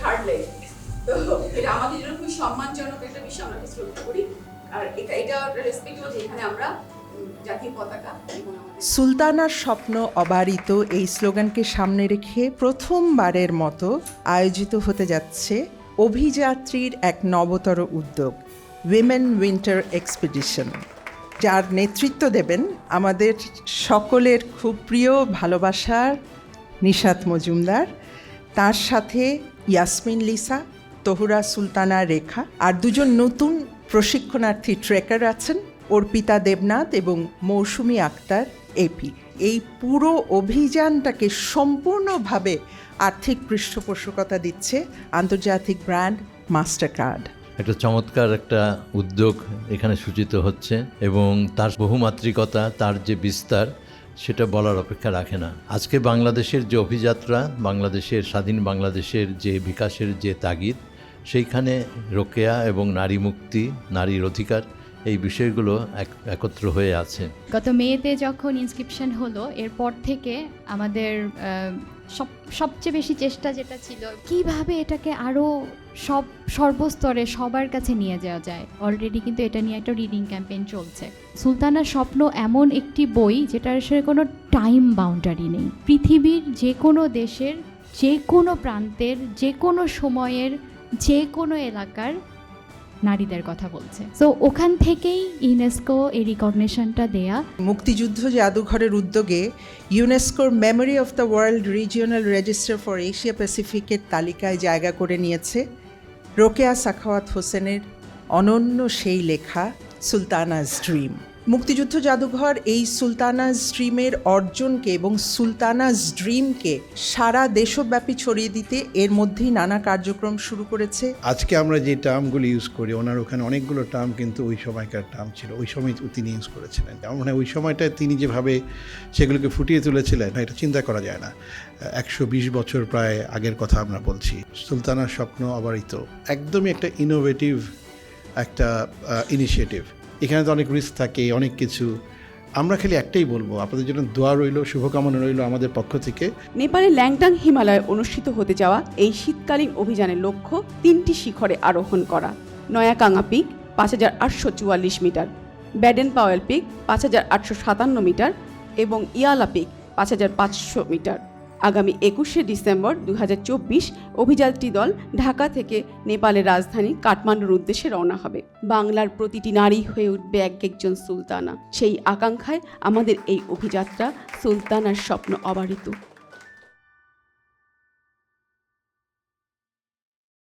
Third leg তো এটা আমাদের জন্য খুবই সম্মানজনক একটা বিষয়, আমরা শ্রদ্ধা করি। আর এটা এটা যেখানে আমরা সুলতানার স্বপ্ন অবারিত এই স্লোগানকে সামনে রেখে প্রথমবারের মতো আয়োজিত হতে যাচ্ছে অভিযাত্রীর এক নবতর উদ্যোগ উইমেন উইন্টার এক্সপিডিশন যার নেতৃত্ব দেবেন আমাদের সকলের খুব প্রিয় ভালোবাসার নিশাত মজুমদার। তার সাথে ইয়াসমিন লিসা, তহুরা সুলতানা রেখা আর দুজন নতুন প্রশিক্ষণার্থী ট্রেকার আছেন অর্পিতা দেবনাথ এবং মৌসুমী আক্তার এপি এই পুরো অভিযানটাকে সম্পূর্ণভাবে আর্থিক পৃষ্ঠপোষকতা দিচ্ছে আন্তর্জাতিক ব্র্যান্ড মাস্টার কার্ড একটা চমৎকার একটা উদ্যোগ এখানে সূচিত হচ্ছে এবং তার বহুমাত্রিকতা, তার যে বিস্তার সেটা বলার অপেক্ষা রাখে না। আজকে বাংলাদেশের যে অভিযাত্রা, বাংলাদেশের, স্বাধীন বাংলাদেশের যে বিকাশের যে তাগিদ, সেইখানে রোকেয়া এবং নারী মুক্তি, নারীর অধিকার, এই বিষয়গুলো এক- একত্র হয়ে আছে। গত মেয়েতে যখন ইনস্ক্রিপশন হলো, এরপর থেকে আমাদের সব, সবচেয়ে বেশি চেষ্টা যেটা ছিল, কীভাবে এটাকে আরও সব সর্বস্তরে সবার কাছে নিয়ে যাওয়া যায়। অলরেডি কিন্তু এটা নিয়ে একটা রিডিং ক্যাম্পেইন চলছে। সুলতানার স্বপ্ন এমন একটি বই যেটার আসলে কোনো টাইম বাউন্ডারি নেই। পৃথিবীর যে কোনো দেশের যে কোনো প্রান্তের যে কোনো সময়ের যে কোনো এলাকার নারীদের কথা বলছে। সো ওখান থেকেই ইউনেস্কো এই রিকগনিশনটা দেয়া। মুক্তিযুদ্ধ জাদুঘরের উদ্যোগে ইউনেস্কোর memory of the world regional register for Asia প্যাসিফিকের তালিকায় জায়গা করে নিয়েছে। রোকেয়া সাখাওয়াত হোসেনের অনন্য সেই লেখা সুলতানাজ ড্রিম। মুক্তিযুদ্ধ জাদুঘর এই সুলতানাজ ড্রিমের অর্জনকে এবং সুলতানাজ ড্রিমকে সারা দেশব্যাপী ছড়িয়ে দিতে এর মধ্যেই নানা কার্যক্রম শুরু করেছে। আজকে আমরা যে টার্মগুলো ইউজ করি, ওনার ওখানে অনেকগুলো টার্ম কিন্তু ওই সময়কার টার্ম ছিল, ওই সময় তিনি ইউজ করেছিলেন। মনে ওই সময়টায় তিনি যেভাবে সেগুলোকে ফুটিয়ে তুলেছিলেন এটা চিন্তা করা যায় না। একশো বিশ বছর প্রায় আগের কথা আমরা বলছি। সুলতানার স্বপ্ন অবারিত একদমই একটা ইনোভেটিভ একটা ইনিশিয়েটিভ এখানে তো অনেক রিস্ক থাকে, অনেক কিছু। আমরা খালি একটাই বলব, আপনাদের জন্য দোয়া রইল, শুভকামনা রইল আমাদের পক্ষ থেকে। নেপালে ল্যাংটাং হিমালয়ে অনুষ্ঠিত হতে যাওয়া এই শীতকালীন অভিযানের লক্ষ্য তিনটি শিখরে আরোহণ করা। নয়াকাঙা পিক পাঁচ হাজার আটশো চুয়াল্লিশ মিটার, ব্যাডেন পাওয়েল পিক পাঁচ হাজার আটশো সাতান্ন মিটার এবং ইয়ালা পিক পাঁচ হাজার পাঁচশো মিটার। আগামী একুশে ডিসেম্বর দু হাজার চব্বিশ অভিযাত্রী দল ঢাকা থেকে নেপালের রাজধানী কাঠমান্ডুর উদ্দেশ্যে রওনা হবে। বাংলার প্রতিটি নারী হয়ে উঠবে এক একজন সুলতানা। সেই আকাঙ্ক্ষায় আমাদের এই অভিযাত্রা সুলতানার স্বপ্ন অবারিত।